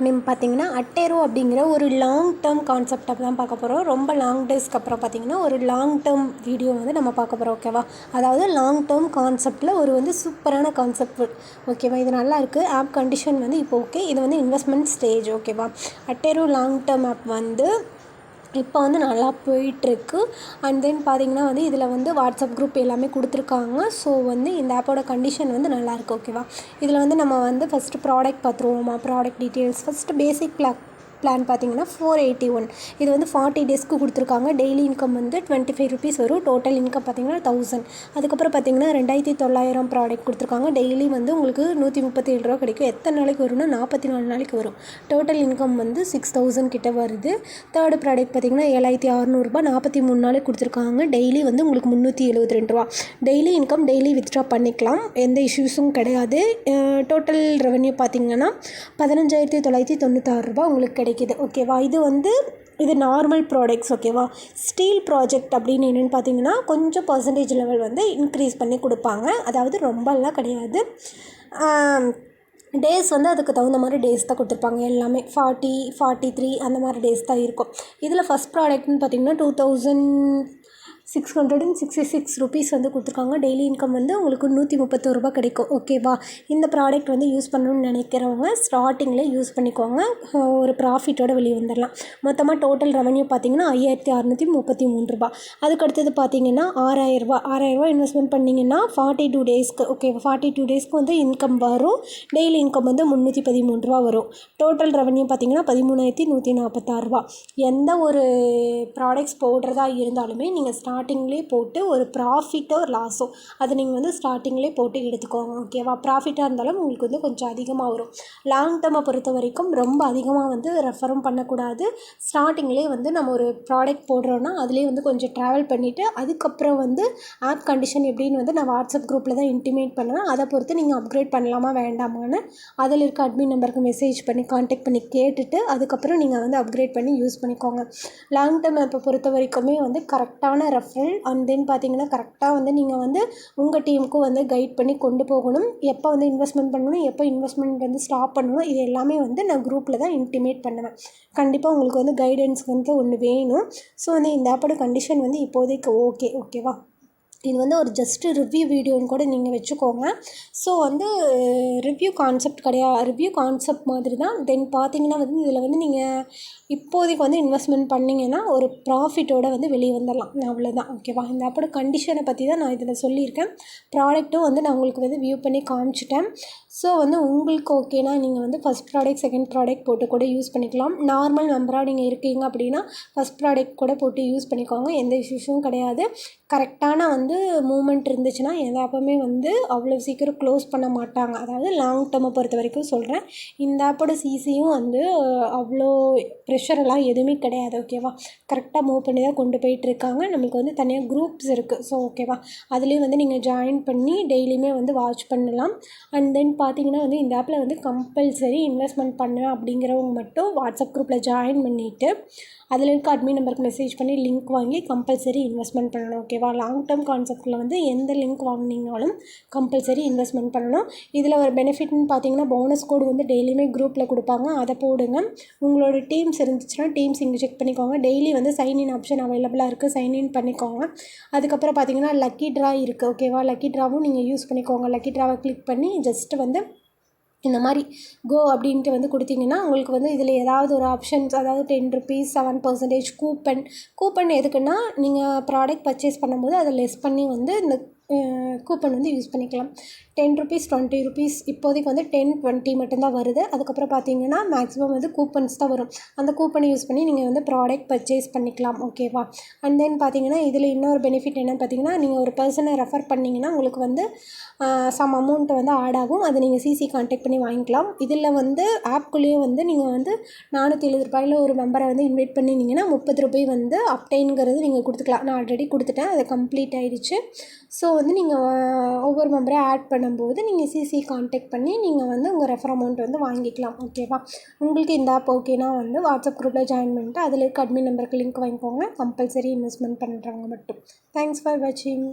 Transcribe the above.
App name பார்த்தீங்கன்னா அட்டேரோ அப்படிங்கிற ஒரு லாங் டேர்ம் கான்செப்டை தான் பார்க்க போகிறோம் ரொம்ப லாங் டேஸ்க்கு அப்புறம் பார்த்தீங்கன்னா ஒரு லாங் டேர்ம் வீடியோ வந்து நம்ம பார்க்க போகிறோம் ஓகேவா அதாவது லாங் டேர்ம் கான்செப்டில் ஒரு வந்து சூப்பரான கான்செப்ட் ஓகேவா இது நல்லாயிருக்கு ஆப் கண்டிஷன் வந்து இப்போ ஓகே இது வந்து இன்வெஸ்ட்மெண்ட் ஸ்டேஜ் ஓகேவா அட்டேரோ லாங் டேர்ம் ஆப் வந்து இப்போ வந்து நல்லா போயிட்டுருக்கு. அண்ட் தென் பார்த்தீங்கன்னா வந்து இதில் வந்து வாட்ஸ்அப் குரூப் எல்லாமே கொடுத்துருக்காங்க. ஸோ வந்து இந்த ஆப்போட கண்டிஷன் வந்து நல்லாயிருக்கு ஓகேவா இதில் வந்து நம்ம வந்து first product பார்த்துருவோமா product details first basic black plan பார்த்தீங்கன்னா ஃபோர் எயிட்டி ஒன் இது வந்து ஃபார்ட்டி டேஸ்க்கு கொடுத்துருக்காங்க. டெய்லி இன்கம் வந்து டுவெண்ட்டி ஃபைவ் ருபீஸ் வரும். டோட்டல் இன்கம் பார்த்தீங்கன்னா தௌசண்ட் அதுக்கப்புறம் பார்த்தீங்கன்னா ரெண்டாயிரத்தி தொள்ளாயிரம் ப்ராடக்ட் கொடுத்துருக்காங்க. டெய்லி வந்து உங்களுக்கு நூற்றி முப்பத்தி ஏழு ரூபா கிடைக்கும். எத்தனை நாளைக்கு வரும்னா நாற்பத்தி நாலு நாளைக்கு வரும். டோட்டல் இன்கம் வந்து சிக்ஸ் தௌசண்ட் கிட்ட வருது. தேர்டு ப்ராடக்ட் பார்த்தீங்கன்னா ஏழாயிரத்தி அறநூறுபா நாற்பத்தி மூணு நாளைக்கு கொடுத்துருக்காங்க. டெய்லி வந்து உங்களுக்கு முந்நூற்றி எழுபத்தி ரெண்டு ரூபா. டெய்லி இன்கம் டெய்லி வித்ட்ரா பண்ணிக்கலாம். எந்த இஷ்யூஸும் கிடையாது. டோட்டல் ரெவன்யூ பார்த்தீங்கன்னா பதினஞ்சாயிரத்தி தொள்ளாயிரத்தி தொண்ணூத்தாறு ரூபா உங்களுக்கு கிடைக்கும். கிடைக்கிது. ஓகேவா? இது வந்து இது நார்மல் ப்ராடக்ட்ஸ் ஓகேவா? ஸ்டீல் ப்ராஜெக்ட் அப்படின்னு என்னென்னு பார்த்தீங்கன்னா கொஞ்சம் பர்சன்டேஜ் லெவல் வந்து இன்க்ரீஸ் பண்ணி கொடுப்பாங்க. அதாவது ரொம்பலாம் கிடையாது. டேஸ் வந்து அதுக்கு தகுந்த மாதிரி டேஸ் தான் கொடுத்துருப்பாங்க எல்லாமே. ஃபார்ட்டி ஃபார்ட்டி த்ரீ அந்த மாதிரி டேஸ் தான் இருக்கும். இதில் ஃபஸ்ட் ப்ராடக்ட்னு பார்த்தீங்கன்னா two thousand six hundred and sixty six rupees வந்து கொடுத்துருக்காங்க. டெய்லி இன்கம் வந்து உங்களுக்கு நூற்றி முப்பத்தோரு ரூபா கிடைக்கும். ஓகேவா இந்த ப்ராடக்ட் வந்து யூஸ் பண்ணணும்னு நினைக்கிறவங்க ஸ்டார்டிங்கில் யூஸ் பண்ணிக்கோங்க. ஒரு ப்ராஃபிட்டோட வெளியே வந்துடலாம் மொத்தமாக டோட்டல் ரெவன்யூ பார்த்தீங்கன்னா ஐயாயிரத்தி அறநூற்றி முப்பத்தி மூணு ரூபா அதுக்கு அடுத்தது பார்த்தீங்கன்னா ஆறாயிரரூபா ஆறாயிரரூபா இன்வெஸ்ட்மெண்ட் பண்ணிங்கன்னா ஃபார்ட்டி டூ டேஸ்க்கு ஓகே ஃபார்ட்டி டூ டேஸ்க்கு வந்து இன்கம் வரும். டெய்லி இன்கம் வந்து முந்நூற்றி பதிமூணு ரூபா வரும். டோட்டல் ரெவன்யூ பார்த்தீங்கன்னா பதிமூணாயிரத்தி நூற்றி நாற்பத்தாறு ரூபா எந்த ஒரு ப்ராடக்ட்ஸ் போடுறதா இருந்தாலுமே நீங்கள் ஸ்டார்ட் ஸ்டார்டிங்லேயே போட்டு ஒரு ப்ராஃபிட்டோ லாஸோ அதை நீங்கள் வந்து ஸ்டார்டிங்லேயே போட்டு எடுத்துக்கோங்க ஓகேவா ப்ராஃபிட்டாக இருந்தாலும் உங்களுக்கு வந்து கொஞ்சம் அதிகமாக வரும். லாங் டேர்மை பொறுத்த வரைக்கும் ரொம்ப அதிகமாக வந்து ரெஃபரும் பண்ணக்கூடாது. ஸ்டார்டிங்லேயே வந்து நம்ம ஒரு ப்ராடக்ட் போடுறோன்னா அதுலேயே வந்து கொஞ்சம் ட்ராவல் பண்ணிவிட்டு அதுக்கப்புறம் வந்து ஆப் கண்டிஷன் எப்படின்னு வந்து நான் வாட்ஸ்அப் குரூப்பில் தான் இன்டிமேட் பண்ணுவேன். அதை பொறுத்து நீங்கள் அப்கிரேட் பண்ணலாமா வேண்டாமான்னு அதில் இருக்க அட்மின் நம்பருக்கு மெசேஜ் பண்ணி காண்டாக்ட் பண்ணி கேட்டுட்டு அதுக்கப்புறம் நீங்கள் வந்து அப்கிரேட் பண்ணி யூஸ் பண்ணிக்கோங்க. லாங் டேர்ம் ஆப்பை பொறுத்த வரைக்குமே வந்து கரெக்டான ரெஃப் ரெஃபரல் அண்ட் தென் பார்த்தீங்கன்னா கரெக்டாக வந்து நீங்கள் வந்து உங்கள் டீமுக்கும் வந்து கைட் பண்ணி கொண்டு போகணும். எப்போ வந்து இன்வெஸ்ட்மெண்ட் பண்ணணும் எப்போ இன்வெஸ்ட்மெண்ட் வந்து ஸ்டாப் பண்ணணும் இது எல்லாமே வந்து நான் குரூப்பில் தான் இன்டிமேட் பண்ணுவேன். கண்டிப்பாக உங்களுக்கு வந்து கைடன்ஸ் வந்து ஒன்று வேணும். ஸோ வந்து இந்த ஆப்போட கண்டிஷன் வந்து இப்போதைக்கு ஓகே ஓகேவா இது வந்து ஒரு ஜஸ்ட்டு ரிவ்யூ வீடியோன்னு கூட நீங்கள் வச்சுக்கோங்க. ஸோ வந்து ரிவ்யூ கான்செப்ட் கிடையாது ரிவ்யூ கான்செப்ட் மாதிரி தான். தென் பார்த்தீங்கன்னா வந்து இதில் வந்து நீங்கள் இப்போதைக்கு வந்து இன்வெஸ்ட்மெண்ட் பண்ணிங்கன்னா ஒரு ப்ராஃபிட்டோடு வந்து வெளியே வந்துடலாம் அவ்வளோதான் ஓகேவா இந்த ஆப்போட கண்டிஷனை பற்றி தான் நான் இதில் சொல்லியிருக்கேன். ப்ராடக்ட்டும் வந்து நான் உங்களுக்கு வந்து வியூ பண்ணி காமிச்சிட்டேன். ஸோ வந்து உங்களுக்கு ஓகேனா நீங்கள் வந்து ஃபஸ்ட் ப்ராடக்ட் செகண்ட் ப்ராடக்ட் போட்டு கூட யூஸ் பண்ணிக்கலாம். நார்மல் மெம்பராக நீங்கள் இருக்கீங்க அப்படின்னா ஃபஸ்ட் ப்ராடக்ட் கூட போட்டு யூஸ் பண்ணிக்கோங்க. எந்த இஷ்யூஸும் கிடையாது. கரெக்டான வந்து மூமெண்ட் இருந்துச்சுன்னா எந்த ஆப்புமே வந்து அவ்வளோ சீக்கிரம் க்ளோஸ் பண்ண மாட்டாங்க. அதாவது லாங் டேர்மை பொறுத்த வரைக்கும் சொல்கிறேன் இந்த ஆப்போட சிசியும் வந்து அவ்வளோ ப்ரெஷரெல்லாம் எதுவுமே கிடையாது ஓகேவா கரெக்டாக மூவ் பண்ணி தான் கொண்டு போயிட்டுருக்காங்க நம்மளுக்கு வந்து தனியாக குரூப்ஸ் இருக்குது ஸோ ஓகேவா அதுலேயும் வந்து நீங்கள் ஜாயின் பண்ணி டெய்லியுமே வந்து வாட்ச் பண்ணலாம். அண்ட் தென் பார்த்தீங்கன்னா வந்து இந்த ஆப்பில் வந்து கம்பல்சரி இன்வெஸ்ட்மெண்ட் பண்ணுவேன் அப்படிங்கிறவங்க மட்டும் வாட்ஸ்அப் குரூப்பில் ஜாயின் பண்ணிவிட்டு அதில் இருக்க அட்மின் நம்பருக்கு மெசேஜ் பண்ணி லிங்க் வாங்கி கம்பல்சரி இன்வெஸ்ட்மெண்ட் பண்ணணும் ஓகேவா லாங் டேர்ம் கான்செப்ட்டில் வந்து எந்த லிங்க் வாங்கினீங்கனாலும் கம்பல்சரி இன்வெஸ்ட்மெண்ட் பண்ணணும். இதில் ஒரு பெனிஃபிட்னு பார்த்தீங்கன்னா போனஸ் கோடு வந்து டெய்லியுமே குரூப்பில் கொடுப்பாங்க. அதை போடுங்க. உங்களோட டீம்ஸ் இருந்துச்சுன்னா டீம்ஸ் இங்கே செக் பண்ணிக்கோங்க. டெய்லி வந்து சைன்இன் ஆப்ஷன் அவைலபிளாக இருக்குது சைன்இன் பண்ணிக்கோங்க. அதுக்கப்புறம் பார்த்தீங்கன்னா லக்கி ட்ரா இருக்குது ஓகேவா லக்கி ட்ராவும் நீங்கள் யூஸ் பண்ணிக்கோங்க. லக்கி ட்ராவை கிளிக் பண்ணி ஜஸ்ட்டு வந்து இந்த மாதிரி கோ அப்படின்ட்டு வந்து கொடுத்தீங்கன்னா உங்களுக்கு வந்து இதில் ஏதாவது ஒரு ஆப்ஷன்ஸ் அதாவது ten rupees seven percentage coupon coupon எதுக்குன்னா நீங்கள் ப்ராடக்ட் பர்ச்சேஸ் பண்ணும்போது அதை லெஸ் பண்ணி வந்து இந்த கூப்பன் வந்து யூஸ் பண்ணிக்கலாம். டென் ருபீஸ் டுவெண்ட்டி ருபீஸ் இப்போதைக்கு வந்து டென் டுவெண்ட்டி மட்டும்தான் வருது. அதுக்கப்புறம் பார்த்தீங்கன்னா மேக்ஸிமம் வந்து கூப்பன்ஸ் தான் வரும். அந்த கூப்பனை யூஸ் பண்ணி நீங்கள் வந்து ப்ராடக்ட் பர்ச்சேஸ் பண்ணிக்கலாம். ஓகேவா அண்ட் தென் பார்த்தீங்கன்னா இதில் இன்னொரு பெனிஃபிட் என்னென்னு பார்த்தீங்கன்னா நீங்கள் ஒரு பர்சனை ரெஃபர் பண்ணிங்கன்னா உங்களுக்கு வந்து சம் அமௌண்ட் வந்து ஆட் ஆகும். அதை நீங்கள் சிசி கான்டாக்ட் பண்ணி வாங்கிக்கலாம். இதில் வந்து ஆப்குள்ளேயே வந்து நீங்கள் வந்து நானூற்றி எழுபது ரூபாயில் ஒரு மெம்பரை வந்து இன்வைட் பண்ணிங்கன்னா முப்பது ரூபாய் வந்து அப்டைன்ங்கிறது நீங்கள் கொடுத்துக்கலாம். நான் ஆல்ரெடி கொடுத்துட்டேன். அது கம்ப்ளீட் ஆகிடுச்சு ஸோ வந்து நீங்கள் ஒவ்வொரு மெம்பரையும் ஆட் பண்ணும்போது நீங்கள் சிசி காண்டாக்ட் பண்ணி நீங்கள் வந்து உங்கள் ரெஃபர் அமௌண்ட் வந்து வாங்கிக்கலாம் ஓகேவா உங்களுக்கு இந்த ஆப் ஓகேனா வந்து வாட்ஸ்அப் குரூப்பில் ஜாயின் பண்ணிட்டு அதில் இருக்க அட்மின் நம்பருக்கு லிங்க் வாங்கிக்கோங்க. கம்பல்சரி இன்வெஸ்ட்மெண்ட் பண்ணுறாங்க மட்டும். தேங்க்ஸ் ஃபார் வாட்சிங்